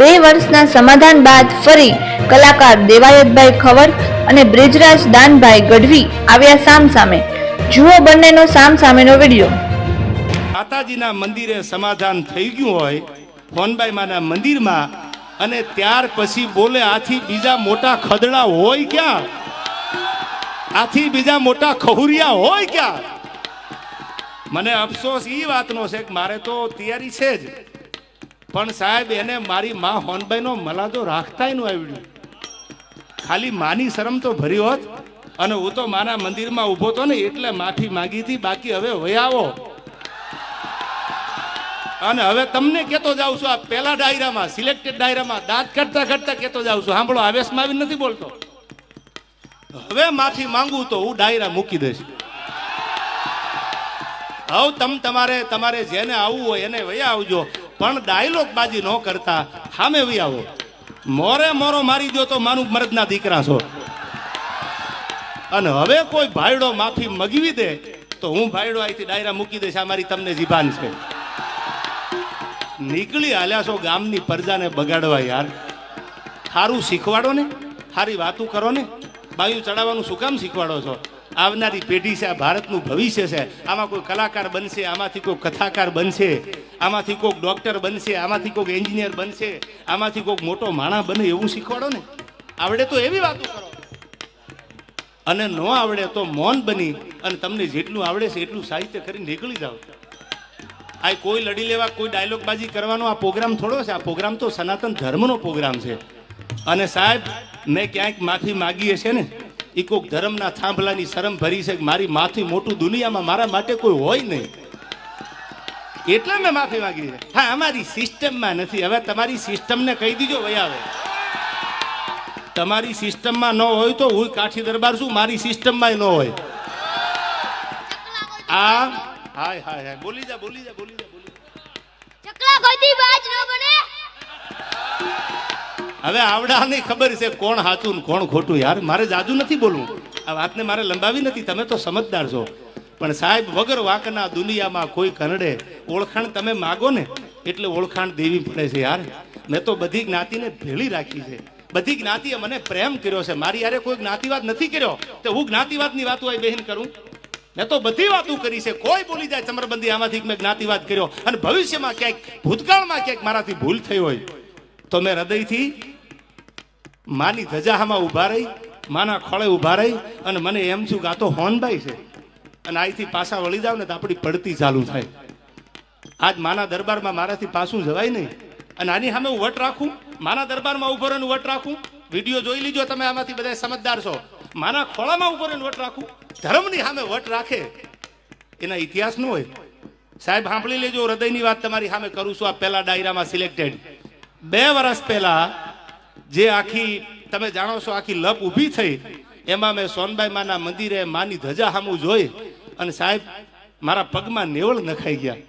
બે વર્ષના સમાધાન બાદ ફરી કલાકાર દેવાયતભાઈ ખવર અને બ્રિજરાજ દાનભાઈ ગઢવી આવ્યા સામ સામે જુઓ બંનેનો સામ સામેનો વીડિયો. માતાજીના મંદિરે સમાધાન થઈ ગયું હોય ફોનબાઈ માના મંદિરમાં અને ત્યાર પછી બોલે આથી બીજા મોટા ખદડા હોય ક્યાં? આથી બીજા મોટા ખહુરિયા હોય ક્યાં? મને અફસોસ એ વાતનો છે કે મારે તો તૈયારી છે જ. પણ સાહેબ, એને મારી માં હોનબાઈનો મલાદો રાખતા નું આવડ્યું ખાલી માની શરમ તો ભરી હોત. અને હું તો મારા મંદિરમાં ઊભો તો ને એટલે માફી માંગી હતી. બાકી હવે વયાવો અને હવે તમને કેતો જાઉં છું, આ પેલા ડાયરામાં, સિલેક્ટેડ ડાયરામાં, દાંત કાઢતા કાઢતા કેતો જાઉં છું. સાંભળો આવેશમાં આવીને નથી બોલતો. હવે માફી માંગુ તો હું ડાયરા મૂકી દઈશ. હવે તમ તમારે તમારે જેને આવવું હોય એને વયા આવજો. પણ ડાયલોગ બાજી ન કરતા. સામે વી આવો. મોરે મોરો મારી દો તો માનું મરદના દીકરા છો. અને હવે કોઈ ભાઈડો માફી મગવી દે, તો હું ભાઈડો અહીંથી ડાયરા મૂકી દઈશ. આ મારી તમને જીભાન છે. નીકળી હાલ્યા છો ગામની પ્રજાને બગાડવા યાર. સારું શીખવાડો ને સારી વાતું કરો ને. બાયું ચડાવવાનું શું કામ શીખવાડો છો? આવનારી પેઢી છે, આ ભારતનું ભવિષ્ય છે. આમાં કોઈ કલાકાર બનશે, આમાંથી કોઈ કથાકાર બનશે, આમાંથી કોઈક ડોક્ટર બનશે, આમાંથી કોઈક એન્જિનિયર બનશે, આમાંથી કોઈક મોટો માણા બને એવું શીખવાડો ને? આવડે તો એવી વાતો કરો. અને ન આવડે તો મૌન બની અને તમને જેટલું આવડે છે એટલું સાહિત્ય કરીને નીકળી જાઓ. આ કોઈ લડી લેવા, કોઈ ડાયલોગબાજી કરવાનો આ પ્રોગ્રામ થોડો છે. આ પ્રોગ્રામ તો સનાતન ધર્મનો પ્રોગ્રામ છે. અને સાહેબ, મેં ક્યાંક માફી માગીએ છે ને? એ કોઈક ધર્મના થાંભલાની શરમ ભરી છે મારી માથી મોટું દુનિયામાં મારા માટે કોઈ હોય નહીં. એટલે મેં માફી માંગી છે. હા, અમારી સિસ્ટમમાં નથી. હવે તમારી સિસ્ટમને કહી દીજો હવે તમારી સિસ્ટમમાં ન હોય તો હું કાઠી દરબાર છું, મારી સિસ્ટમમાં ન હોય. આ હાય હાય હાય બોલી જા બોલી જા બોલી જા. હવે આવડાની ખબર છે કોણ સાચું ને કોણ ખોટું યાર. મારે જાજુ નથી બોલવું. આ વાતને મારે લંબાવી નથી. તમે તો સમજદાર છો. પણ સાહેબ, વગર વાંકના દુનિયામાં કોઈ કનડે ઓળખાણ તમે માગો ને, એટલે ઓળખાણ દેવી પડે છે યાર. મેં તો બધી જ્ઞાતિને ભેળી રાખી છે. બધી જ્ઞાતિએ મને પ્રેમ કર્યો છે. મારી યારે કોઈ જ્ઞાતિવાદ નથી કર્યો. તો હું જ્ઞાતિવાદની વાતો આવી બહેન કરું? મેં તો બધી વાતો કરી છે. કોઈ બોલી જાય ચમરબંધી આમાંથી મેં જ્ઞાતિવાદ કર્યો. અને ભવિષ્યમાં ક્યાંક, ભૂતકાળમાં ક્યાંક મારાથી ભૂલ થઈ હોય, તો મેં હૃદયથી માની ધજાહામાં ઊભા રહી, માના ખોળે ઊભા રહી અને મને એમ છું કે આ તો હોનભાઈ છે. અને અહીંથી પાછા વળી જાવ ને તો આપણી પડતી ચાલુ થાય. આજ માના દરબારમાં મારાથી પાછું જવાય નહીં. અને આની સામે હું વટ રાખું, માના દરબારમાં ઊભો રહીને વટ રાખું. વીડિયો જોઈ લીજો તમે આમાંથી બધા સમજદાર છો. માના ખોળામાં ઊભો રહીને વટ રાખું. ધર્મની સામે વટ રાખે. એના ઇતિહાસ નો હોય. સાહેબ, સાંભળી લેજો, હૃદયની વાત તમારી સામે કરું છું. આ પહેલા ડાયરામાં સિલેક્ટેડ. બે વર્ષ પહેલા જે આખી, તમે જાણો છો, આખી લપ ઊભી થઈ. એમાં મેં સોનબાઈ માના મંદિરે માની ધજા સામું જોઈ અને સાહેબ, મારા પગમાં નેવળ નખાઈ ગયા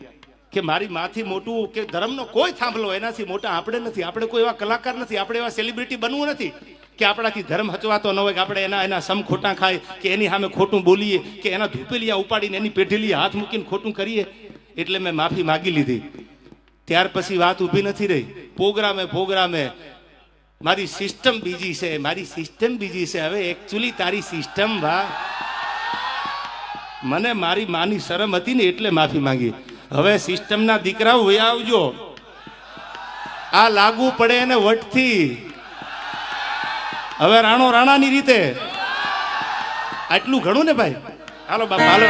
કે મારી માથી મોટું કે ધર્મનો કોઈ થાંભલો એનાથી મોટા આપણે નથી. આપણે કોઈ એવા કલાકાર નથી, આપણે એવા સેલિબ્રિટી બનવું નથી કે આપણાથી ધર્મ હચવાતો ન હોય, કે આપણે એના એના સમ ખોટા ખાય, કે એની સામે ખોટું બોલીએ, કે એના ધૂપેલિયા ઉપાડીને એની પેઢીલી હાથ મૂકીને ખોટું કરીએ. એટલે મેં માફી માગી લીધી. ત્યાર પછી વાત ઊભી નથી રહી. પ્રોગ્રામે પ્રોગ્રામે મારી સિસ્ટમ બીજી છે, મારી સિસ્ટમ બીજી છે. હવે એકચ્યુઅલી તારી સિસ્ટમ વા. મને મારી માની શરમ હતી ને એટલે માફી માંગી. હવે સિસ્ટમના દીકરાઓ, વયા આવજો. આ લાગુ પડે એને વટથી. હવે રાણો રાણાની રીતે. આટલું ઘણું ને ભાઈ? હાલો બાપા, હાલો.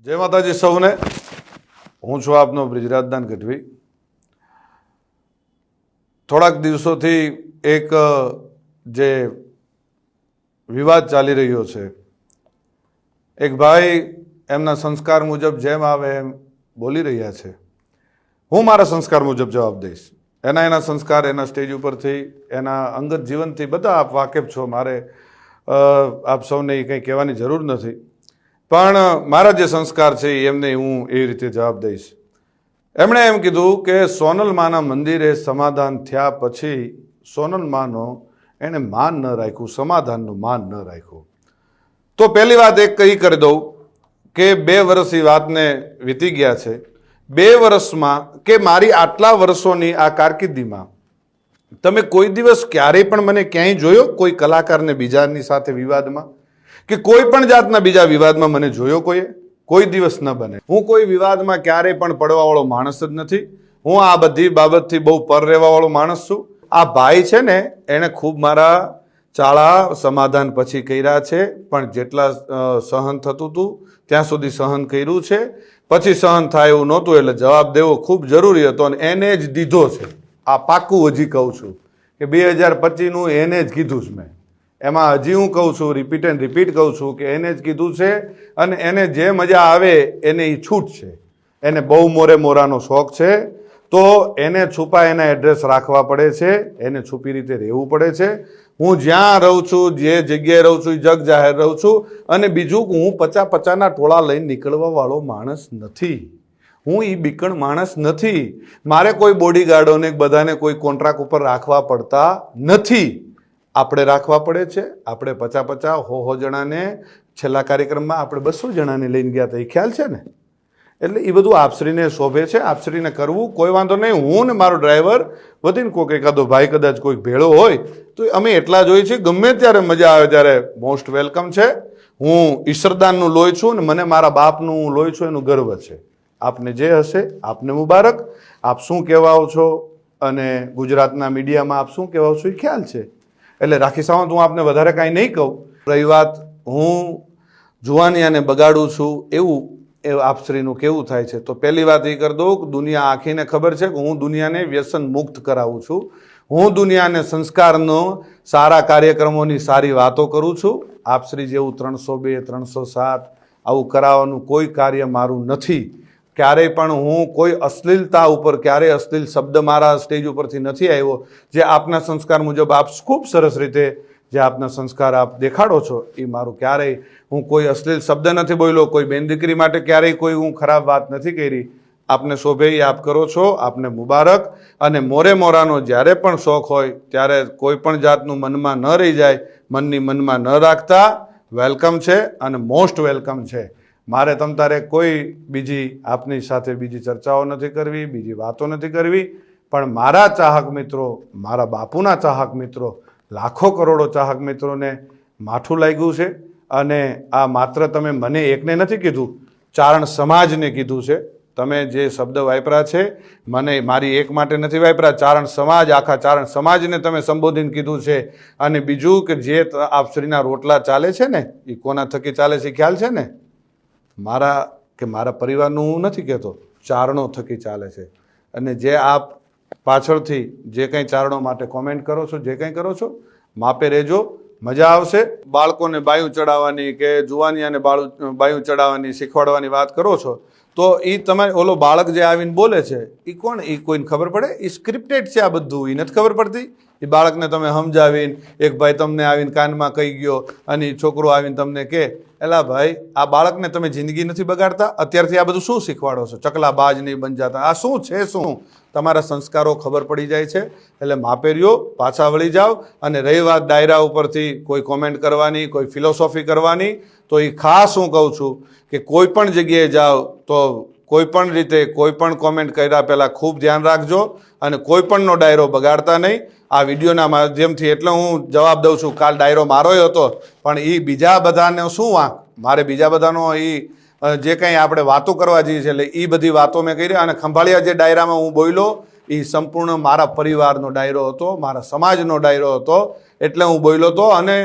જય માતાજી સૌને. હું છું આપનો બ્રિજરાજદાન ગઢવી. થોડાક દિવસોથી એક જે વિવાદ ચાલી રહ્યો છે. એક ભાઈ એમના સંસ્કાર મુજબ જેમ આવે એમ બોલી રહ્યા છે. હું મારા સંસ્કાર મુજબ જવાબ દઈશ. એના એના સંસ્કાર એના સ્ટેજ ઉપરથી, એના અંગત જીવનથી બધા આપ વાકેફ છો. મારે આપ સૌને કંઈ કહેવાની જરૂર નથી. પણ મારા જે સંસ્કાર છે, એમને હું એ રીતે જવાબ દઈશ. એમણે એમ કીધું કે સોનલમાના મંદિરે સમાધાન થયા પછી સોનલમાનો એણે માન ન રાખ્યું, સમાધાનનું માન ન રાખ્યું. તો પહેલી વાત એક કહી કરી દઉં કે બે વર્ષ એ વાતને વીતી ગયા છે. બે વર્ષમાં કે મારી આટલા વર્ષોની આ કારકિર્દીમાં તમે કોઈ દિવસ ક્યારેય પણ મને ક્યાંય જોયો? કોઈ કલાકારને બીજાની સાથે વિવાદમાં? કે કોઈ પણ જાતના બીજા વિવાદમાં મને જોયો કોઈએ? કોઈ દિવસ ન બને. હું કોઈ વિવાદમાં ક્યારેય પણ પડવાવાળો માણસ જ નથી. હું આ બધી બાબતથી બહુ પર રહેવાવાળો માણસ છું. આ ભાઈ છે ને, એણે ખૂબ મારા ચાળા સમાધાન પછી કર્યા છે, પણ જેટલા સહન થતું હતું ત્યાં સુધી સહન કર્યું છે. પછી સહન થાય એવું નહોતું, એટલે જવાબ દેવો ખૂબ જરૂરી હતો અને એને જ દીધો છે. આ પાક્કું હજી કહું છું કે બે હજાર પચીસનું એને જ કીધું છે મેં. એમાં હજી હું કહું છું રિપીટ એન્ડ રિપીટ કહું છું કે એને જ કીધું છે અને એને જે મજા આવે એને એ છૂટ છે. એને બહુ મોરે મોરાનો શોખ છે. તો એને છુપા એના એડ્રેસ રાખવા પડે છે. એને છુપી રીતે રહેવું પડે છે. હું જ્યાં રહું છું, જે જગ્યાએ રહું છું એ જગ જાહેર રહું છું અને બીજું હું પચા પચાના ટોળા લઈને નીકળવા વાળો માણસ નથી. હું એ બીકણ માણસ નથી. મારે કોઈ બોડીગાર્ડોને બધાને કોઈ કોન્ટ્રાક્ટ ઉપર રાખવા પડતા નથી. આપણે રાખવા પડે છે. આપણે પચા પચા હો હો જણાને છેલ્લા કાર્યક્રમમાં આપણે બસો જણાને લઈને ગયા હતા. એ ખ્યાલ છે ને? એટલે એ બધું આપશ્રીને શોભે છે. આપશ્રીને કરવું કોઈ વાંધો નહીં. હું ને મારો ડ્રાઈવર વધીને કોઈક એકાદો ભાઈ કદાચ કોઈક ભેળો હોય, તો અમે એટલા જ હોઈએ છીએ. ગમે ત્યારે મજા આવે ત્યારે મોસ્ટ વેલકમ છે. હું ઈશ્વરદાનનું લોહી છું ને મને મારા બાપનું હું લોહી છું, એનું ગર્વ છે. આપને જે હશે, આપને મુબારક. આપ શું કહેવાઓ છો? અને ગુજરાતના મીડિયામાં આપ શું કહેવાઓ છો? એ ખ્યાલ છે. એટલે રાખી સાવંત, હું આપને વધારે કાંઈ નહીં કહું. રહી વાત, હું જુવાનિયાને બગાડું છું એવું એ આપશ્રીનું કેવું થાય છે. તો પહેલી વાત એ કરી દઉં કે દુનિયા આખીને ખબર છે કે હું દુનિયાને વ્યસન મુક્ત કરાવું છું. હું દુનિયાને સંસ્કારનો સારા કાર્યક્રમોની સારી વાતો કરું છું. આપશ્રી જેવું ત્રણસો બે, ત્રણસો સાત આવું કરાવવાનું કોઈ કાર્ય મારું નથી. ક્યારેય પણ હું કોઈ અશ્લીલતા ઉપર, ક્યારેય અશ્લીલ શબ્દ મારા સ્ટેજ ઉપરથી નથી આવ્યો, જે આપના સંસ્કાર મુજબ આપ ખૂબ સરસ રીતે જે આપના સંસ્કાર આપ દેખાડો છો, એ મારું ક્યારેય હું કોઈ અશ્લીલ શબ્દ નથી બોલ્યો, કોઈ બેન દીકરી માટે ક્યારેય કોઈ હું ખરાબ વાત નથી કરી. આપને શોભે આપ કરો છો, આપને મુબારક. અને મોરે મોરાનો જ્યારે પણ શોખ હોય, ત્યારે કોઈ પણ જાતનું મનમાં ન રહી જાય, મનની મનમાં ન રાખતા. વેલકમ છે અને મોસ્ટ વેલકમ છે. મારે તમ તારે કોઈ બીજી આપની સાથે બીજી ચર્ચાઓ નથી કરવી, બીજી વાતો નથી કરવી, પણ મારા ચાહક મિત્રો, મારા બાપુના ચાહક મિત્રો, લાખો કરોડો ચાહક મિત્રોને માઠું લાગ્યું છે અને આ માત્ર તમે મને એકને નથી કીધું, ચારણ સમાજને કીધું છે. તમે જે શબ્દ વાપરા છે, મને મારી એક માટે નથી વાપરા ચારણ સમાજ, આખા ચારણ સમાજને તમે સંબોધીને કીધું છે. અને બીજું કે જે આપશ્રીના રોટલા ચાલે છે ને એ કોના થકી ચાલે છે ખ્યાલ છે ને? મારા કે મારા પરિવારનું હું નથી કહેતો, ચારણો થકી ચાલે છે. અને જે આપ પાછળથી જે કંઈ ચારણો માટે કોમેન્ટ કરો છો, જે કંઈ કરો છો, માપે રહેજો, મજા આવશે. બાળકોને બાયું ચડાવવાની કે જુવાનિયાને બાળું, બાયું ચડાવવાની, શીખવાડવાની વાત કરો છો તો એ તમારે, ઓલો બાળક જે આવીને બોલે છે એ કોણ? એ કોઈને ખબર પડે? એ સ્ક્રિપ્ટેડ છે આ બધું એ નથી ખબર પડતી. એ બાળકને તમે સમજાવીને, એક ભાઈ તમને આવીને કાનમાં કહી ગયો, અને છોકરો આવીને તમને કે એલા ભાઈ, આ બાળકને તમે જિંદગી નથી બગાડતા? અત્યારથી આ બધું શું શીખવાડો છો? ચકલા બાજ નહીં બન જતા. આ શું છે શું? તમારા સંસ્કારો ખબર પડી જાય છે. એટલે માપેરીઓ પાછા વળી જાઓ અને રહી વાત ડાયરા ઉપરથી કોઈ કોમેન્ટ કરવાની, કોઈ ફિલોસોફી કરવાની તો એ ખાસ હું કહું છું કે કોઈ પણ જગ્યાએ જાઓ તો કોઈ પણ રીતે કોઈ પણ કોમેન્ટ કર્યા પહેલાં ખૂબ ધ્યાન રાખજો અને કોઈ પણનો ડાયરો બગાડતા નહીં. આ વિડીયોના માધ્યમથી એટલે હું જવાબ દઉં છું, કાલ ડાયરો મારોય હતો, પણ એ બીજા બધાને શું વાંક મારે બીજા બધાનો એ જે કંઈ આપણે વાતો કરવા જઈએ છીએ એટલે એ બધી વાતો મેં કરી અને ખંભાળિયા જે ડાયરામાં હું બોલ્યો એ સંપૂર્ણ મારા પરિવારનો ડાયરો હતો, મારા સમાજનો ડાયરો હતો, એટલે હું બોલ્યો હતો અને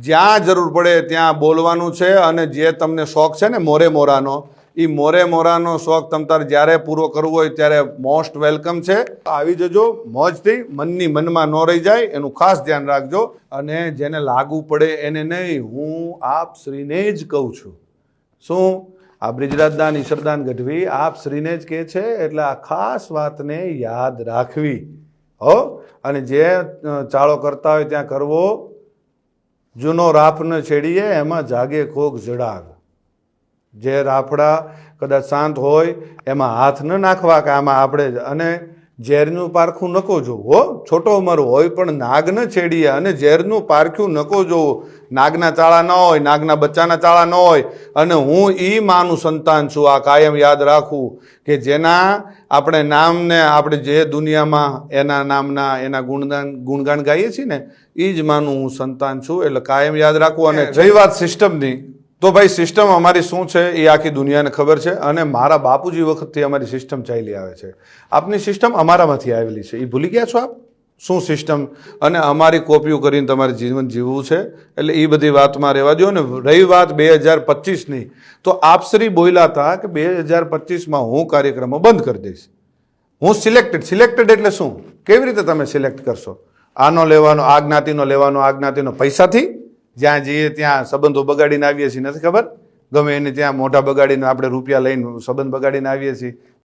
જ્યાં જરૂર પડે ત્યાં બોલવાનું છે અને જે તમને શોખ છે ને મોરે મોરાનો એ મોરે મોરાનો શોખ તમ તારે જ્યારે પૂરો કરવો હોય ત્યારે મોસ્ટ વેલકમ છે. આવી જજો, મોજથી મનની મનમાં ન રહી જાય, એનું ખાસ ધ્યાન રાખજો અને જેને લાગુ પડે એને નહીં, હું આપ શ્રીને જ કહું છું. શું? આ બ્રિજરાજદાન ઈશ્વરદાન ગઢવી આપ શ્રીને જ કહે છે, એટલે આ ખાસ વાતને યાદ રાખવી. હો? અને જે ચાળો કરતા હોય ત્યાં કરવો જૂનો રાફ ન છેડીએ, એમાં જાગે કોક જડાગ. જે રાફડા કદાચ શાંત હોય, એમાં હાથ ન નાખવા કે આમાં આપણે અને ઝેરનું પારખું નકો જોવું હો. છોટો ઉંમર હોય પણ નાગ ન છેડીએ અને ઝેરનું પારખ્યું નકો જોવું. નાગના ચાળા ન હોય નાગના બચ્ચાના ચાળા ન હોય. અને હું એ માનું સંતાન છું આ કાયમ યાદ રાખું કે જેના આપણે નામને આપણે જે દુનિયામાં એના નામના એના ગુણગાન ગુણગાન ગાઈએ છીએ ને એ જ માનું હું સંતાન છું. એટલે કાયમ યાદ રાખવું અને જય વાત સિસ્ટમની તો ભાઈ સિસ્ટમ અમારી શું છે એ આખી દુનિયાને ખબર છે અને મારા બાપુજી વખતથી અમારી સિસ્ટમ ચાલી આવે છે. આપની સિસ્ટમ અમારામાંથી આવેલી છે. એ ભૂલી ગયા છો આપ? શું સિસ્ટમ અને અમારી કોપીઓ કરીને તમારે જીવન જીવવું છે? એટલે એ બધી વાતમાં રહેવા દો ને રહી વાત બે હજાર પચીસની. તો આપશ્રી બોલ્યા હતા કે બે હજાર પચીસમાં હું કાર્યક્રમો બંધ કરી દઈશ. હું સિલેક્ટેડ સિલેક્ટેડ એટલે શું? કેવી રીતે તમે સિલેક્ટ કરશો? આનો લેવાનો, આ જ્ઞાતિનો લેવાનો, આ જ્ઞાતિનો પૈસાથી? જ્યાં જઈએ ત્યાં સંબંધો બગાડીને આવીએ છીએ. નથી ખબર? ગમે એને ત્યાં મોઢા બગાડીને આપણે રૂપિયા લઈને સંબંધ બગાડીને આવીએ છીએ.